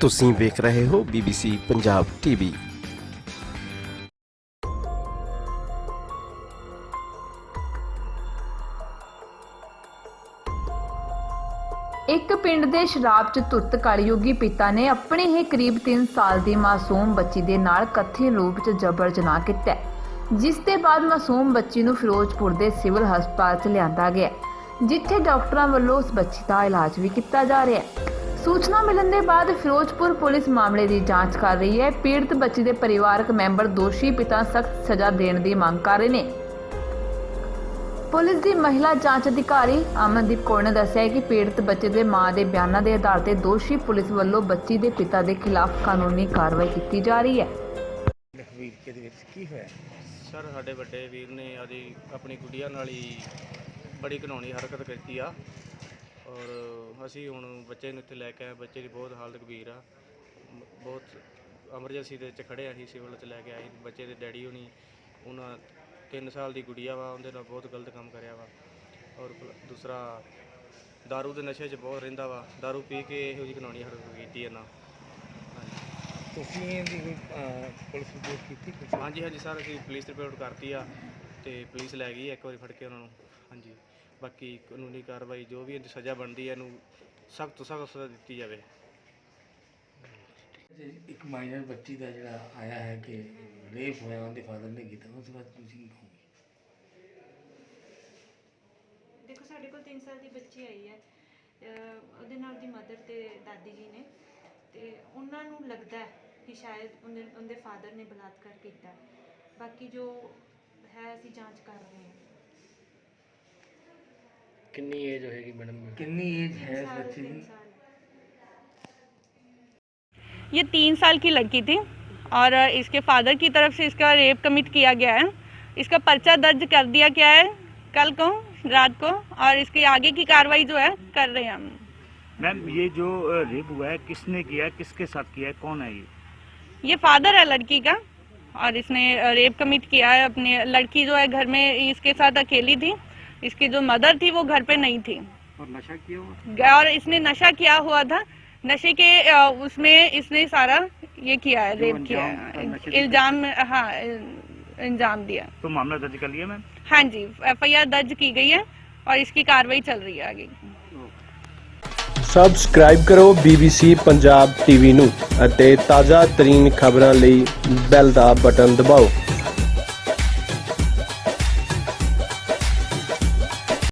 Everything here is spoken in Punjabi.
ਤੁਸੀਂ ਵੇਖ ਰਹੇ ਹੋ BBC ਪੰਜਾਬ ਟੀਵੀ ਇੱਕ ਪਿੰਡ ਦੇ ਸ਼ਰਾਬ 'ਚ ਧੁੱਤ ਕਲਯੁਗੀ ਪਿਤਾ ਨੇ ਆਪਣੇ ਹੀ ਕਰੀਬ 3 ਸਾਲ ਦੀ ਮਾਸੂਮ ਬੱਚੀ ਦੇ ਨਾਲ ਕਥਿਤ ਰੂਪ 'ਚ ਜਬਰ ਜਨਾਹ ਕੀਤਾ ਜਿਸ ਦੇ ਬਾਅਦ ਮਾਸੂਮ ਬੱਚੀ ਨੂੰ ਫਿਰੋਜ਼ਪੁਰ ਦੇ ਸਿਵਲ ਹਸਪਤਾਲ 'ਚ ਲਿਆਂਦਾ ਗਿਆ ਹੈ, ਜਿੱਥੇ ਡਾਕਟਰਾਂ ਵੱਲੋਂ ਉਸ ਬੱਚੀ ਦਾ ਇਲਾਜ ਵੀ ਕੀਤਾ ਜਾ ਰਿਹਾ ਹੈ। ਸੂਚਨਾ ਮਿਲਣ ਦੇ ਬਾਅਦ ਫਿਰੋਜ਼ਪੁਰ ਪੁਲਿਸ ਮਾਮਲੇ ਦੀ ਜਾਂਚ ਕਰ ਰਹੀ ਹੈ। ਪੀੜਤ ਬੱਚੀ ਦੇ ਪਰਿਵਾਰਕ ਮੈਂਬਰ ਦੋਸ਼ੀ ਪਿਤਾ ਸਖਤ ਸਜ਼ਾ ਦੇਣ ਦੀ ਮੰਗ ਕਰ ਰਹੇ ਨੇ। ਪੁਲਿਸ ਦੀ ਮਹਿਲਾ ਜਾਂਚ ਅਧਿਕਾਰੀ ਅਮਨਦੀਪ ਕੌਰ ਨੇ ਦੱਸਿਆ ਕਿ ਪੀੜਤ ਬੱਚੇ ਦੇ ਮਾਂ ਦੇ ਬਿਆਨਾਂ ਦੇ ਆਧਾਰ ਤੇ ਦੋਸ਼ੀ ਪੁਲਿਸ ਵੱਲੋਂ ਬੱਚੀ ਦੇ ਪਿਤਾ ਦੇ ਖਿਲਾਫ ਕਾਨੂੰਨੀ ਕਾਰਵਾਈ ਕੀਤੀ ਜਾ ਰਹੀ ਹੈ। ਲਖਵੀਰ ਕੇ ਦੇ ਵਿੱਚ? ਕੀ ਹੋਇਆ? ਸਰ ਸਾਡੇ ਵੱਡੇ ਵੀਰ ਨੇ ਆਦੀ ਆਪਣੀ ਗੁੱਡੀਆਂ ਨਾਲ ਹੀ ਬੜੀ ਘਿਨਾਉਣੀ ਹਰਕਤ ਕੀਤੀ ਆ। ਔਰ ਅਸੀਂ ਹੁਣ ਬੱਚੇ ਨੂੰ ਇੱਥੇ ਲੈ ਕੇ ਆਏ ਬੱਚੇ ਦੀ ਬਹੁਤ ਹਾਲਤ ਗੰਭੀਰ ਆ ਮ- ਬਹੁਤ ਐਮਰਜੈਂਸੀ ਦੇ ਵਿੱਚ ਖੜੇ ਆ ਅਸੀਂ ਸਿਵਲ 'ਚ ਲੈ ਕੇ ਆਏ ਬੱਚੇ ਦੇ ਡੈਡੀ ਹੋਣੀ ਉਹਨਾਂ 3 ਸਾਲ ਦੀ ਗੁੱਡੀਆ ਵਾ ਉਹਦੇ ਨਾਲ ਬਹੁਤ ਗਲਤ ਕੰਮ ਕਰਿਆ ਵਾ ਔਰ ਪਲ- ਦੂਸਰਾ दारू ਦੇ ਨਸ਼ੇ 'ਚ ਬਹੁਤ ਰਹਿੰਦਾ ਵਾ दारू ਪੀ ਕੇ ਇਹੋ ਜਿਹੀ ਘਿਨਾਉਣੀ ਹਰਕਤ ਕੀਤੀ ਇਹਨਾਂ ਤੁਸੀਂ ਇਹਦੀ ਕੋਈ, ਅਹ, ਪੁਲਿਸ ਰਿਪੋਰਟ ਕੀਤੀ ਕੁਛ? ਹਾਂਜੀ ਹਾਂਜੀ ਸਰ ਅਸੀਂ ਪੁਲਿਸ ਰਿਪੋਰਟ ਕਰਤੀ ਆ ਤੇ ਪੁਲਿਸ ਲੈ ਗਈ ਹੈ ਇੱਕ ਵਾਰੀ ਫੜ ਕੇ ਉਹਨਾਂ ਨੂੰ ਹਾਂਜੀ ਬਾਕੀ ਕਾਨੂੰਨੀ ਕਾਰਵਾਈ ਜੋ ਵੀ ਇਹਦੀ ਸਜ਼ਾ ਬਣਦੀ ਹੈ ਇਹਨੂੰ ਸਖਤ ਤੋਂ ਸਖਤ ਸਜ਼ਾ ਦਿੱਤੀ ਜਾਵੇ। ਜੇ ਇੱਕ ਮਾਈਨਰ ਬੱਚੀ ਦਾ ਜਿਹੜਾ ਆਇਆ ਹੈ ਕਿ ਰੇਪ ਹੋਇਆ ਉਹਦੇ ਫਾਦਰ ਨੇ ਕੀਤਾ ਉਸ ਬਾਅਦ ਤੁਸੀਂ ਕੀ ਕਹੋਗੇ? ਦੇਖੋ ਸਾਡੇ ਕੋਲ 3 ਸਾਲ ਦੀ ਬੱਚੀ ਆਈ ਹੈ। ਅਹ ਉਹਦੇ ਨਾਲ ਦੀ ਮਦਰ ਤੇ ਦਾਦੀ ਜੀ ਨੇ। ਤੇ ਉਹਨਾਂ ਨੂੰ ਲੱਗਦਾ ਹੈ ਕਿ ਸ਼ਾਇਦ ਉਹਦੇ ਉਹਦੇ ਫਾਦਰ ਨੇ ਬਲਾਤਕਾਰ ਕੀਤਾ ਹੈ। ਬਾਕੀ ਜੋ ਹੈ ਅਸੀਂ ਜਾਂਚ ਕਰ ਰਹੇ ਹਾਂ। ਕਿੰਨੀ ਏਜ ਹੋਏਗੀ ਮੈਡਮ ਕਿੰਨੀ ਏਜ ਹੈ ਇਸ ਸਾਲ, ਬੱਚੇ ਤਿੰਨ ਦੀ ਸਾਲ ये तीन साल की लड़की थी और इसके फादर की तरफ से इसका रेप कमिट किया गया है इसका पर्चा दर्ज कर दिया गया है कल को रात को और इसकी आगे की कार्रवाई जो है कर रहे हैं हम मैम ये जो अ, रेप हुआ है किसने किया है किसके साथ किया है कौन है ये ये फादर है लड़की का और इसने रेप कमिट किया है अपनी लड़की जो है घर में इसके साथ अकेली थी इसकी जो मदर थी वो घर पे नहीं थी और नशा किया हुआ और इसने नशा किया हुआ था नशे के अ, उसमें इसने सारा ये किया है जो रेप किया अंजाम था, है नशे की इल्जाम हाँ इल्जाम दिया तो मामला दर्ज कर लिया मैम हाँ जी एफआईआर दर्ज की गई है और इसकी कार्रवाई चल रही है आगे ਸਬਸਕ੍ਰਾਈਬ ਕਰੋ BBC ਪੰਜਾਬ ਟੀਵੀ ਨੂੰ ਅਤੇ ਤਾਜ਼ਾ ਤਰੀਨ ਖਬਰਾਂ ਲਈ ਬੈਲ ਦਾ ਬਟਨ ਦਬਾਓ